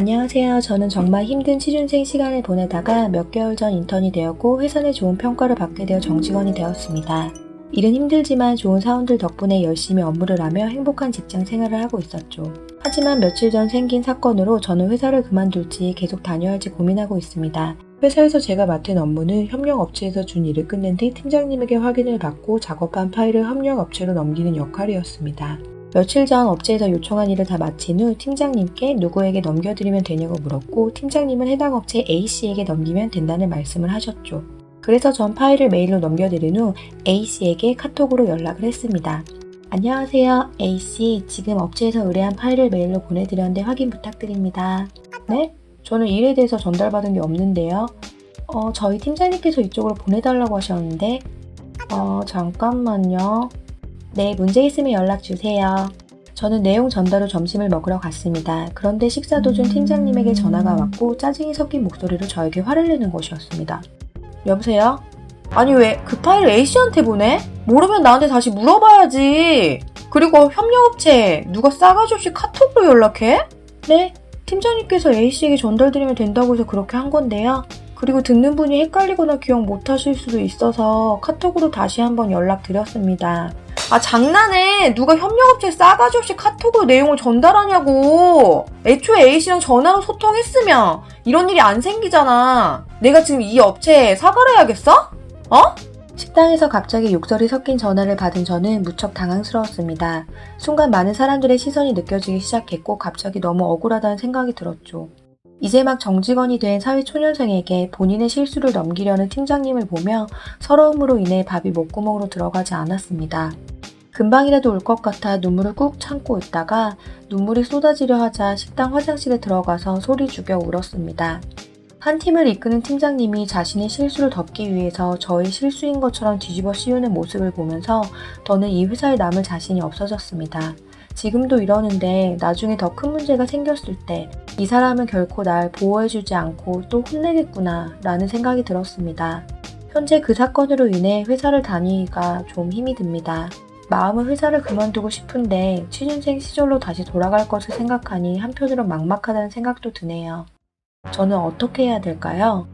안녕하세요. 저는 정말 힘든 취준생 시간을 보내다가 몇 개월 전 인턴이 되었고 회사 내 좋은 평가를 받게 되어 정직원이 되었습니다. 일은 힘들지만 좋은 사원들 덕분에 열심히 업무를 하며 행복한 직장 생활을 하고 있었죠. 하지만 며칠 전 생긴 사건으로 저는 회사를 그만둘지 계속 다녀야 할지 고민하고 있습니다. 회사에서 제가 맡은 업무는 협력업체에서 준 일을 끝낸 뒤 팀장님에게 확인을 받고 작업한 파일을 협력업체로 넘기는 역할이었습니다. 며칠 전 업체에서 요청한 일을 다 마친 후 팀장님께 누구에게 넘겨드리면 되냐고 물었고 팀장님은 해당 업체 A씨에게 넘기면 된다는 말씀을 하셨죠. 그래서 전 파일을 메일로 넘겨드린 후 A씨에게 카톡으로 연락을 했습니다. 안녕하세요. A씨, 지금 업체에서 의뢰한 파일을 메일로 보내드렸는데 확인 부탁드립니다. 네? 저는 일에 대해서 전달받은 게 없는데요. 어, 저희 팀장님께서 이쪽으로 보내달라고 하셨는데, 어, 잠깐만요. 네, 문제 있으면 연락 주세요. 저는 내용 전달 후 점심을 먹으러 갔습니다. 그런데 식사 도중 팀장님에게 전화가 왔고 짜증이 섞인 목소리로 저에게 화를 내는 것이었습니다. 여보세요? 아니 왜 그 파일을 A씨한테 보내? 모르면 나한테 다시 물어봐야지. 그리고 협력업체 누가 싸가지 없이 카톡으로 연락해? 네? 팀장님께서 A씨에게 전달드리면 된다고 해서 그렇게 한 건데요. 그리고 듣는 분이 헷갈리거나 기억 못 하실 수도 있어서 카톡으로 다시 한번 연락드렸습니다. 아 장난해 누가 협력업체 싸가지 없이 카톡으로 내용을 전달하냐고 애초에 A씨랑 전화로 소통했으면 이런 일이 안 생기잖아 내가 지금 이 업체에 사과를 해야겠어? 어? 식당에서 갑자기 욕설이 섞인 전화를 받은 저는 무척 당황스러웠습니다. 순간 많은 사람들의 시선이 느껴지기 시작했고 갑자기 너무 억울하다는 생각이 들었죠. 이제 막 정직원이 된 사회초년생에게 본인의 실수를 넘기려는 팀장님을 보며 서러움으로 인해 밥이 목구멍으로 들어가지 않았습니다. 금방이라도 울것 같아 눈물을 꾹 참고 있다가 눈물이 쏟아지려 하자 식당 화장실에 들어가서 소리 죽여 울었습니다. 한 팀을 이끄는 팀장님이 자신의 실수를 덮기 위해서 저의 실수인 것처럼 뒤집어 씌우는 모습을 보면서 더는 이 회사에 남을 자신이 없어졌습니다. 지금도 이러는데 나중에 더 큰 문제가 생겼을 때 이 사람은 결코 날 보호해주지 않고 또 혼내겠구나 라는 생각이 들었습니다. 현재 그 사건으로 인해 회사를 다니기가 좀 힘이 듭니다. 마음은 회사를 그만두고 싶은데 취준생 시절로 다시 돌아갈 것을 생각하니 한편으로 막막하다는 생각도 드네요. 저는 어떻게 해야 될까요?